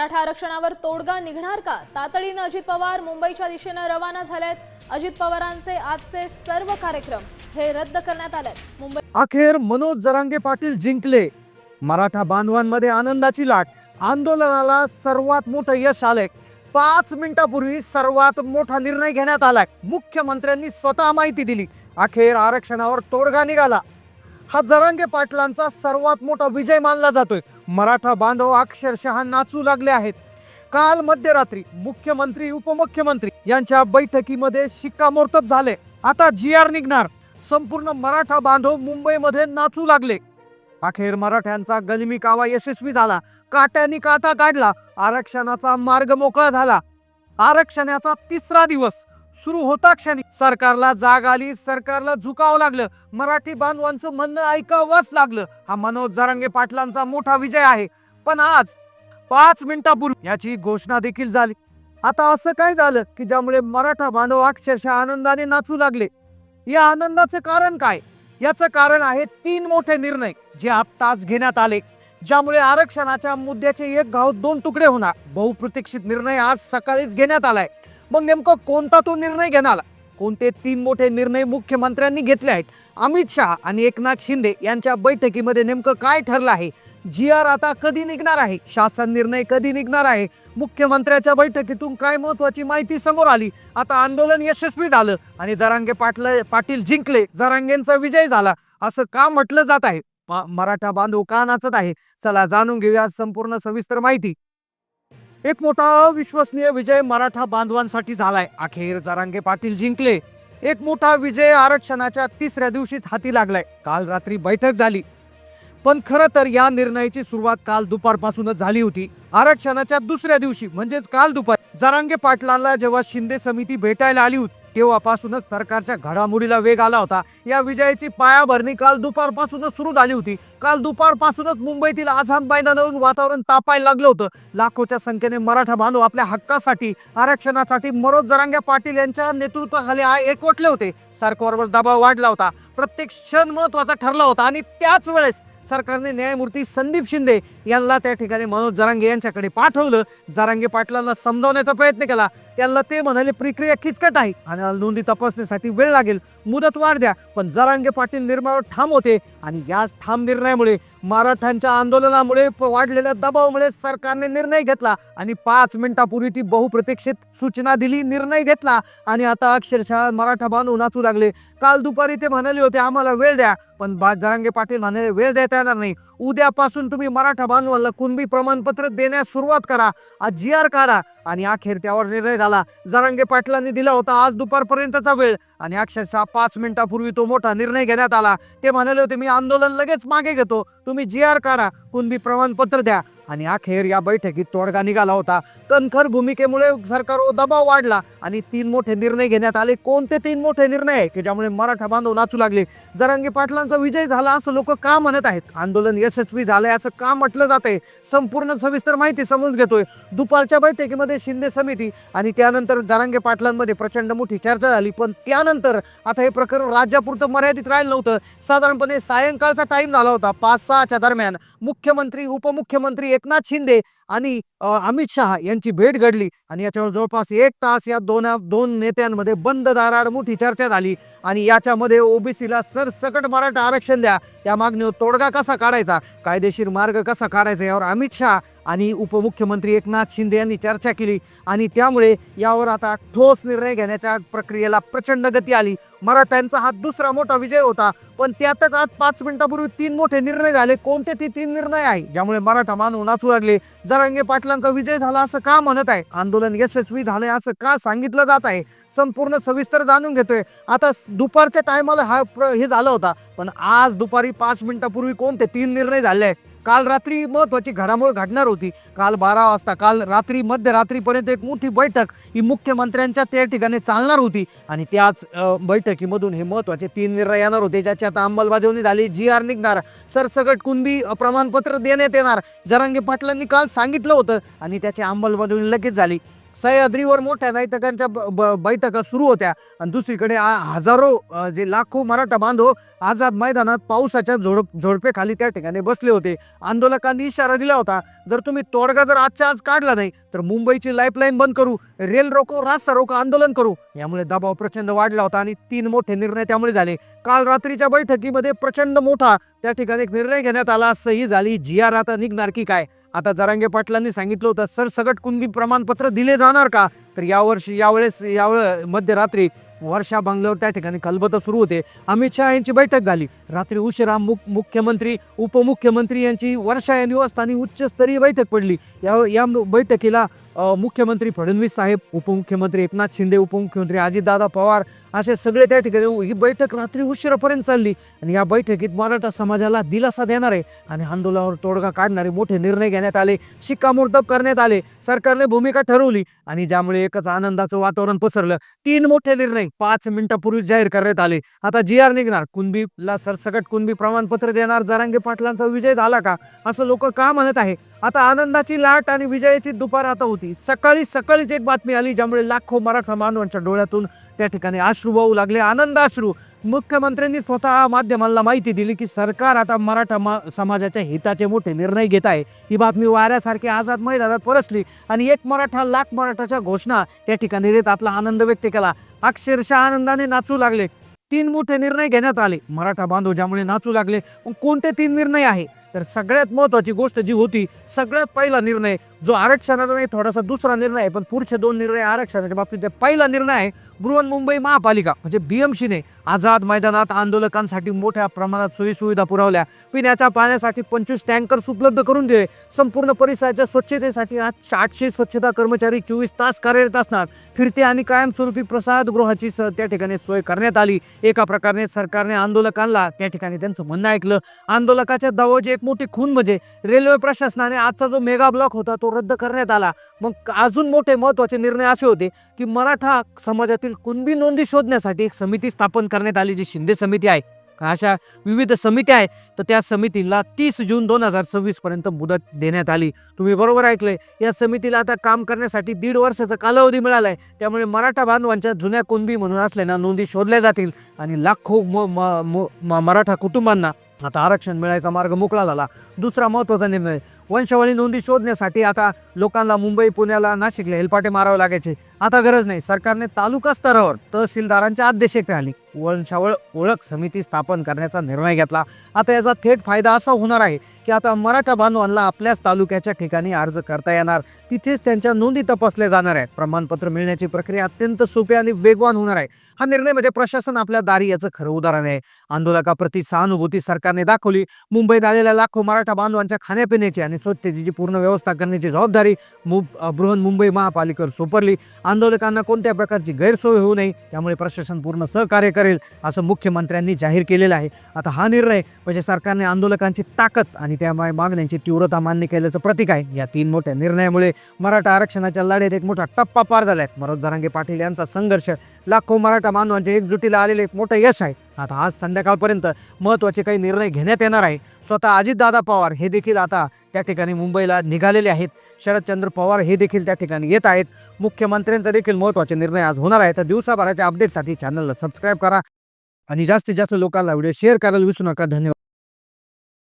मराठा आरक्षणावर तोडगा निघणार का? तातडीनं अजित पवार मुंबईच्या दिशेनं रवाना झालेत अजित पवारांचे आजचे सर्व कार्यक्रम हे रद्द करण्यात आले मुंबई अखेर मनोज जरांगे पाटील जिंकले. मराठा बांधवांमध्ये आनंदाची लाट. आंदोलनाला सर्वात मोठं यश आलंय. पाच मिनिटापूर्वी सर्वात मोठा निर्णय घेण्यात आलाय. मुख्यमंत्र्यांनी स्वतः माहिती दिली. अखेर आरक्षणावर तोडगा निघाला. हा जरांगे पाटलांचा सर्वात मोठा विजय मानला जातोय. मराठा बांधव अक्षरशः नाचू लागले आहेत. काल मध्यरात्री मुख्यमंत्री उपमुख्यमंत्री यांच्या बैठकीमध्ये शिक्कामोर्तब झाले. आता जी आर निघणार. संपूर्ण मराठा बांधव मुंबईमध्ये नाचू लागले. अखेर मराठ्यांचा गलमी कावा यशस्वी झाला. काट्यानी काटा काढला. आरक्षणाचा मार्ग मोकळा झाला. आरक्षणाचा तिसरा दिवस. सुरू होता क्षणी. सरकारला जाग आली सरकारला झुकावं लागलं. मराठी बांधवांचं म्हणणं ऐकावंच लागलं. हा मनोज जरांगे पाटलांचा मोठा विजय आहे. पण आज पाच मिनिटापूर्वी याची घोषणा देखील झाली. आता असं काय झालं की ज्यामुळे मराठा बांधव अक्षरशः आनंदाने नाचू लागले? या आनंदाचं कारण काय? याचं कारण आहे तीन मोठे निर्णय जे आत्ताच घेण्यात आले. ज्यामुळे आरक्षणाच्या मुद्द्याचे एक गाव दोन तुकडे होणार. बहुप्रतीक्षित निर्णय आज सकाळीच घेण्यात आलाय. मग नेमकं कोणता तो निर्णय घेणार? कोणते तीन मोठे निर्णय मुख्यमंत्र्यांनी घेतले आहेत? अमित शहा आणि एकनाथ शिंदे यांच्या बैठकीमध्ये नेमकं काय ठरलं आहे? जी आर आता कधी निघणार आहे? शासन निर्णय कधी निघणार आहे? मुख्यमंत्र्याच्या बैठकीतून काय महत्वाची माहिती समोर आली? आता आंदोलन यशस्वी झालं आणि जरांगे पाटल पाटील जिंकले. जरांगेंचा विजय झाला. असं का म्हटलं जात आहे? मराठा बांधव का नाचत आहे? चला जाणून घेऊया संपूर्ण सविस्तर माहिती. एक मोठा अविश्वसनीय विजय मराठा बांधवांसाठी झालाय. अखेर जरांगे पाटील जिंकले. एक मोठा विजय आरक्षणाच्या तिसऱ्या दिवशीच हाती लागलाय. काल रात्री बैठक झाली. पण खरं तर या निर्णयाची सुरुवात काल दुपारपासूनच झाली होती. आरक्षणाच्या दुसऱ्या दिवशी म्हणजेच काल दुपार जरांगे पाटलांना जेव्हा शिंदे समिती भेटायला आली होती तेव्हापासूनच सरकारच्या घडामोडीला वेग आला होता. या विजयाची पायाभरणी काल दुपारपासूनच सुरू झाली होती. काल दुपारपासूनच मुंबईतील आझाद मैदानावरून वातावरण तापायला लागलं होतं. लाखोच्या संख्येने मराठा बांधव आपल्या हक्कासाठी आरक्षणासाठी मनोज जरांगे पाटील यांच्या नेतृत्वाखाली आ- एकवटले होते. सरकारवर दबाव वाढला होता. प्रत्येक क्षण महत्त्वाचा ठरला होता आणि त्याच वेळेस सरकारने न्यायमूर्ती संदीप शिंदे यांना त्या ठिकाणी मनोज जरांगे यांच्याकडे पाठवलं. जरांगे पाटलांना समजावण्याचा प्रयत्न केला. त्यांना ते म्हणाले प्रक्रिया किचकट आहे आणि नोंदी तपासण्यासाठी वेळ लागेल. मुदत वाढ द्या. पण जरांगे पाटील निर्णयावर ठाम होते आणि याच ठाम निर्णयामुळे मराठ्यांच्या आंदोलनामुळे वाढलेल्या दबावामुळे सरकारने निर्णय घेतला आणि पाच मिनिटापूर्वी ती बहुप्रतीक्षित सूचना दिली निर्णय घेतला आणि आता अक्षरशः मराठा बांधव नाचू लागले. काल दुपारी ते म्हणाले होते आम्हाला वेळ द्या. पण जरांगे पाटील म्हणाले वेळ देता येणार नाही. उद्यापासून तुम्ही मराठा बांधवांना कुणबी प्रमाणपत्र देण्यास सुरुवात करा. आज जी आर काढा. आणि अखेर त्यावर निर्णय झाला. जरांगे पाटलांनी दिला होता आज दुपारपर्यंतचा वेळ. आणि अक्षरशः पाच मिनिटापूर्वी तो मोठा निर्णय घेण्यात आला. ते म्हणाले होते मी आंदोलन लगेच मागे घेतो. तुम्ही जी आर काढा. कुणबी प्रमाणपत्र द्या. आणि अखेर या बैठकीत तोडगा निघाला होता. कणखर भूमिकेमुळे सरकारवर दबाव वाढला आणि तीन मोठे निर्णय घेण्यात आले. कोणते तीन मोठे निर्णय आहे की ज्यामुळे मराठा बांधव नाचू लागले? जरांगी पाटलांचा विजय झाला असं लोक का म्हणत आहेत? आंदोलन यशस्वी झालंय असं का म्हटलं जात आहे संपूर्ण सविस्तर माहिती समजून घेतोय. दुपारच्या बैठकीमध्ये शिंदे समिती आणि त्यानंतर जरांगे पाटलांमध्ये प्रचंड मोठी चर्चा झाली. पण त्यानंतर आता हे प्रकरण राज्यापुरतं मर्यादित राहिलं नव्हतं. साधारणपणे सायंकाळचा टाइम झाला होता. पाच सहाच्या दरम्यान मुख्यमंत्री उपमुख्यमंत्री एकनाथ शिंदे आणि अमित शहा यांची भेट घडली. आणि याच्यावर जवळपास एक तास या दोन दोन नेत्यांमध्ये बंद दाराड मोठी चर्चा झाली. आणि याच्यामध्ये ओबीसीला सरसकट मराठा आरक्षण द्या. या मागणीवर तोडगा कसा काढायचा? कायदेशीर मार्ग कसा काढायचा? यावर अमित शहा आणि उपमुख्यमंत्री एकनाथ शिंदे यांनी चर्चा केली आणि त्यामुळे यावर आता ठोस निर्णय घेण्याच्या प्रक्रियेला प्रचंड गती आली. मराठ्यांचा हा दुसरा मोठा विजय होता पण त्यातच आज पाच मिनिटापूर्वी तीन मोठे निर्णय झाले. कोणते ते तीन निर्णय आहे? ज्यामुळे मराठा मानव नाचू लागले. जरांगे पाटलांचा विजय झाला असं का म्हणत आहे? आंदोलन यशस्वी झाले असं का सांगितलं जात आहे? संपूर्ण सविस्तर जाणून घेतोय. आता दुपारच्या टायमाला हा प्र हे झाला होता पण आज दुपारी पाच मिनिटापूर्वी कोणते तीन निर्णय झाले? आहे काल रात्री महत्त्वाची घडामोड घडणार होती. काल बारा वाजता काल रात्री मध्यरात्रीपर्यंत एक मोठी बैठक ही मुख्यमंत्र्यांच्या त्या ठिकाणी चालणार होती. आणि त्याच बैठकीमधून हे महत्त्वाचे तीन निर्णय येणार होते. ज्याच्यात अंमलबजावणी झाली जी आर निघणार सरसकट कुणबी प्रमाणपत्र देण्यात येणार. जरांगे पाटलांनी काल सांगितलं होतं आणि त्याची अंमलबजावणी लगेच झाली. सह्याद्रीवर मोठ्या बैठकांच्या ब- बैठका सुरू होत्या. आणि दुसरीकडे हजारो जे लाखो मराठा बांधव आझाद मैदानात पावसाच्या झोडप झोडपेखाली त्या ठिकाणी बसले होते. आंदोलकांनी इशारा दिला होता जर तुम्ही तोडगा जर आजच्या आज काढला नाही तर मुंबईची लाईफलाईन बंद करू रेल रोको रास्ता रोको आंदोलन करू. यामुळे दबाव प्रचंड वाढला होता आणि तीन मोठे निर्णय त्यामुळे झाले. काल रात्रीच्या बैठकीमध्ये प्रचंड मोठा त्या ठिकाणी एक निर्णय घेण्यात आला सही झाली जी आर आता निघणार की काय? आता जरांगे पाटलांनी सांगितलं होतं सर सगट कुणबी प्रमाणपत्र दिले जाणार का? तर यावर्षी यावेळेस यावेळे मध्यरात्री वर्षा बंगल्यावर त्या ठिकाणी कलबतं सुरू होते. अमित शहा यांची बैठक झाली. रात्री उशिरा मुख मुख्यमंत्री उपमुख्यमंत्री यांची वर्षा या निवासस्थानी उच्चस्तरीय बैठक पडली. या या बैठकीला मुख्यमंत्री फडणवीस साहेब उपमुख्यमंत्री एकनाथ शिंदे उपमुख्यमंत्री अजितदादा पवार असे सगळे त्या ठिकाणी ही बैठक रात्री उशिरापर्यंत चालली. आणि या बैठकीत मराठा समाजाला दिलासा देणार आहे आणि आंदोलनावर तोडगा काढणारे मोठे निर्णय घेण्यात आले. शिक्कामोर्तब करण्यात आले. सरकारने भूमिका ठरवली आणि ज्यामुळे एकच आनंदाचं वातावरण पसरलं. तीन मोठे निर्णय. पाच मिनिटापूर्वी जाहीर करण्यात आले. आता जी आर निघणार. कुणबीला सरसकट कुणबी प्रमाणपत्र देणार? जरांगे पाटलांचा विजय झाला का? असं लोक का म्हणत आहे? आता आनंदाची लाट आणि विजयाची दुपार आता होती. सकाळी सकाळीच एक बातमी आली ज्यामुळे लाखो मराठा मानवांच्या डोळ्यातून त्या ठिकाणी अश्रू वाहू लागले. आनंद अश्रू. मुख्यमंत्र्यांनी स्वतः माध्यमांना माहिती दिली की सरकार आता मराठा मा समाजाच्या हिताचे मोठे निर्णय घेत आहे. ही बातमी वाऱ्यासारखी आझाद मैदानात परसली आणि एक मराठा लाख मराठाच्या घोषणा त्या ठिकाणी देत आपला आनंद व्यक्त केला. अक्षरशः आनंदाने नाचू लागले. तीन मोठे निर्णय घेण्यात आले. मराठा बांधव ज्यामुळे नाचू लागले कोणते तीन निर्णय आहे? तर सगळ्यात महत्त्वाची गोष्ट जी होती सगळ्यात पहिला निर्णय जो आरक्षणाचा नाही थोडासा दुसरा निर्णय आहे पण पुढचे दोन निर्णय आरक्षणाच्या बाबतीत पहिला निर्णय आहे बृहन्मुंबई महापालिका म्हणजे बी एम सीने आझाद मैदानात आंदोलकांसाठी मोठ्या प्रमाणात सोयीसुविधा पुरवल्या. पिण्याच्या पाण्यासाठी पंचवीस टँकर्स उपलब्ध करून दिले. संपूर्ण परिसराच्या स्वच्छतेसाठी आज आठशे स्वच्छता कर्मचारी चोवीस तास कार्यरत असणार. फिरते आणि कायमस्वरूपी प्रसादगृहाची त्या ठिकाणी सोय करण्यात आली. एका प्रकारे सरकारने आंदोलकांना त्या ठिकाणी त्यांचं म्हणणं ऐकलं. आंदोलकाच्या दबावाची एक मोठी खून म्हणजे रेल्वे प्रशासनाने आजचा जो मेगा ब्लॉक होता तो रद्द करण्यात आला. मग अजून मोठे महत्त्वाचे निर्णय असे होते की मराठा समाजातील कुणबी नोंदी शोधण्यासाठी एक समिती स्थापन करण्यात आली जी शिंदे समिती आहे. अशा विविध समित्या आहेत तर त्या समितीला तीस जून दोन हजार सव्वीसपर्यंत मुदत देण्यात आली. तुम्ही बरोबर ऐकले या समितीला आता काम करण्यासाठी दीड वर्षाचा कालावधी मिळाला आहे त्यामुळे मराठा बांधवांच्या जुन्या कुणबी म्हणून असलेल्या नोंदी शोधल्या जातील आणि लाखो म- म- म- म- मराठा कुटुंबांना आता आरक्षण मिळायचा मार्ग मोकळा झाला. दुसरा महत्त्वाचा निर्णय वंशावळी नोंदी शोधण्यासाठी आता लोकांना मुंबई पुण्याला नाशिकला हेलपाटे मारावे लागायचे. आता गरज नाही. सरकारने तालुका स्तरावर तहसीलदारांच्या अध्यक्षतेखाली वंशावळ ओळख समिती स्थापन करण्याचा निर्णय घेतला. आता याचा थेट फायदा असा होणार आहे की आता मराठा बांधवांना आपल्याच तालुक्याच्या ठिकाणी अर्ज करता येणार. तिथेच त्यांच्या नोंदी तपासल्या जाणार आहेत. प्रमाणपत्र मिळण्याची प्रक्रिया अत्यंत सोपी आणि वेगवान होणार आहे. हा निर्णय म्हणजे प्रशासन आपल्या दारी याचं खरं उदाहरण आहे. आंदोलकाप्रती सहानुभूती सरकारने दाखवली. मुंबईत आलेल्या लाखो मराठा बांधवांच्या खाण्यापिण्याची आणि स्वच्छतेची पूर्ण व्यवस्था करण्याची जबाबदारी मु बृहन्मुंबई बृहन मुंबई महापालिकेवर सोपरली. आंदोलकांना कोणत्या प्रकारची गैरसोय होऊ नये त्यामुळे प्रशासन पूर्ण सहकार्य करेल असं मुख्यमंत्र्यांनी जाहीर केलेलं आहे. आता हा निर्णय म्हणजे सरकारने आंदोलकांची ताकद आणि त्या मागण्यांची तीव्रता मान्य केल्याचं प्रतीक आहे. या तीन मोठ्या निर्णयामुळे मराठा आरक्षणाच्या लढ्यात एक मोठा टप्पा पार झाला आहे मनोज धरांगे पाटील यांचा संघर्ष लाखो मराठा मानवांच्या एकजुटीला आलेले एक मोठं यश आहे. आता आज संध्याकाळपर्यंत महत्त्वाचे काही निर्णय घेण्यात येणार आहे. स्वतः अजितदादा पवार हे देखील आता त्या ठिकाणी मुंबईला निघालेले आहेत. शरदचंद्र पवार हे देखील त्या ठिकाणी येत आहेत. मुख्यमंत्र्यांचा देखील महत्त्वाचे निर्णय आज होणार आहे तर दिवसाभराच्या अपडेटसाठी चॅनलला सबस्क्राईब करा आणि जास्तीत जास्त लोकांना व्हिडिओ शेअर करायला विसरू नका. धन्यवाद.